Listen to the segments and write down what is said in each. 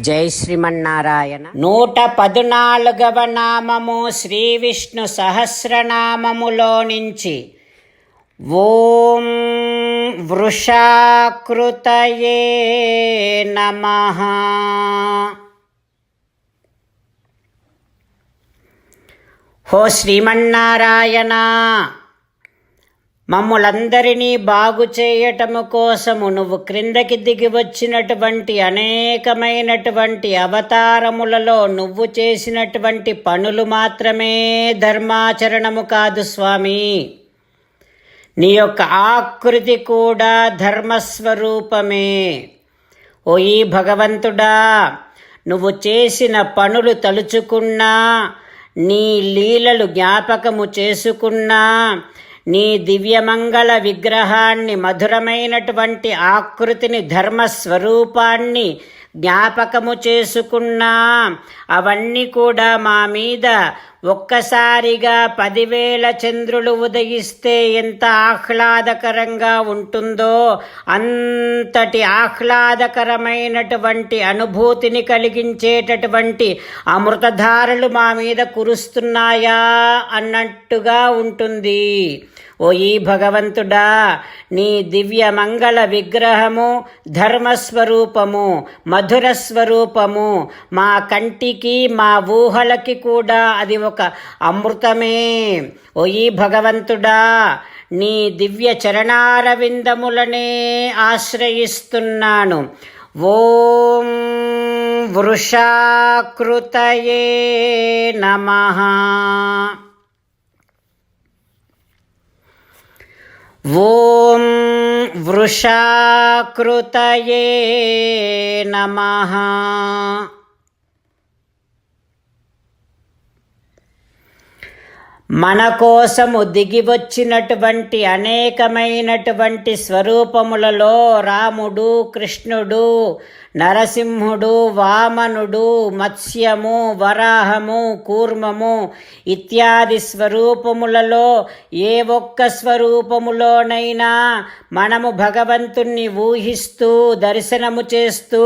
జై శ్రీమన్నారాయణ. నూట పదునాలుగవ నామము శ్రీ విష్ణు సహస్రనామములో నుంచి. ఓం వృషాకృతయే నమ. హో శ్రీమన్నారాయణ. మమ్ములందరినీ బాగు చేయటము కోసము నువ్వు క్రిందకి దిగి వచ్చినటువంటి అనేకమైనటువంటి అవతారములలో నువ్వు చేసినటువంటి పనులు మాత్రమే ధర్మాచరణము కాదు స్వామి. నీ యొక్క ఆకృతి కూడా ధర్మస్వరూపమే. ఓ ఈ భగవంతుడా నువ్వు చేసిన పనులు తలుచుకున్నా నీ లీలలు జ్ఞాపకము చేసుకున్నా నీ దివ్యమంగళ విగ్రహాన్ని మధురమైనటువంటి ఆకృతిని ధర్మస్వరూపాన్ని జ్ఞాపకము చేసుకున్నా. అవన్నీ కూడా మా మీద ఒక్కసారిగా పదివేల చంద్రులు ఉదయిస్తే ఎంత ఆహ్లాదకరంగా ఉంటుందో అంతటి ఆహ్లాదకరమైనటువంటి అనుభూతిని కలిగించేటటువంటి అమృతధారలు మా మీద కురుస్తున్నాయా అన్నట్టుగా ఉంటుంది. ఓయి భగవంతుడా నీ దివ్య మంగళ విగ్రహము ధర్మస్వరూపము మధుర స్వరూపము మా కంటికి మా ఊహలకి కూడా అది ఒక అమృతమే. ఓయి భగవంతుడా నీ దివ్య చరణారవిందములనే ఆశ్రయిస్తున్నాను. ఓం వృషాకృతయే నమః. ఓం వృషాకృతయే నమ. మన కోసము దిగి వచ్చినటువంటి అనేకమైనటువంటి స్వరూపములలో రాముడు కృష్ణుడు నరసింహుడు వామనుడు మత్స్యము వరాహము కూర్మము ఇత్యాది స్వరూపములలో ఏ ఒక్క స్వరూపములోనైనా మనము భగవంతుణ్ణి ఊహిస్తూ దర్శనము చేస్తూ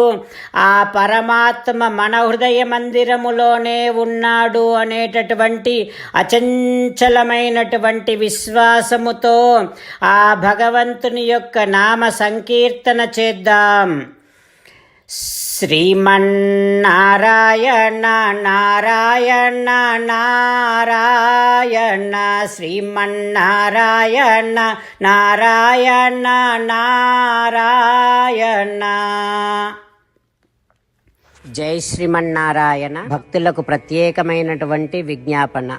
ఆ పరమాత్మ మన హృదయ మందిరములోనే ఉన్నాడు అనేటటువంటి అచంచలమైనటువంటి విశ్వాసముతో ఆ భగవంతుని యొక్క నామ సంకీర్తన చేద్దాం. శ్రీమన్నారాయణ నారాయణ నారాయణ శ్రీమన్నారాయణ నారాయణ నారాయణ. జై శ్రీమన్నారాయణ. భక్తులకు ప్రత్యేకమైనటువంటి విజ్ఞాపన.